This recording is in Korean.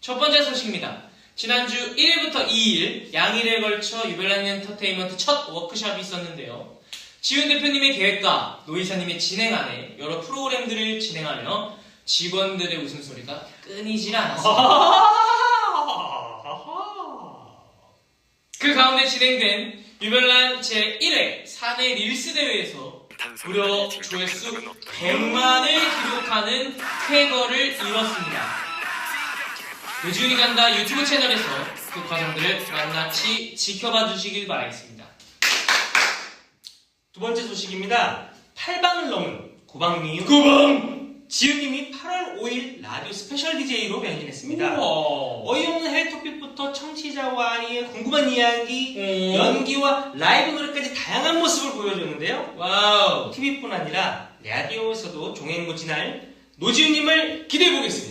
첫 번째 소식입니다. 지난주 1일부터 2일 양일에 걸쳐 유별난 엔터테인먼트 첫 워크숍이 있었는데요. 지훈 대표님의 계획과 노 이사님의 진행 안에 여러 프로그램들을 진행하며 직원들의 웃음소리가 끊이질 않았습니다. 그 가운데 진행된 유별난 제1회 사내 릴스 대회에서 무려 조회수 100만을 기록하는 쾌거를 이뤘습니다. 요지훈이 간다 유튜브 채널에서 그 과정들을 낱낱이 지켜봐 주시길 바라겠습니다. 두 번째 소식입니다. 8방을 넘은 고방미유 구방! 지은님이 8월 5일 라디오 스페셜 DJ로 변신했습니다. 우와. 어이없는 헬토픽부터 청취자와의 궁금한 이야기, 오. 연기와 라이브 노래까지 다양한 모습을 보여줬는데요. 와우. TV뿐 아니라 라디오에서도 종횡무진할 노지훈님을 기대해 보겠습니다.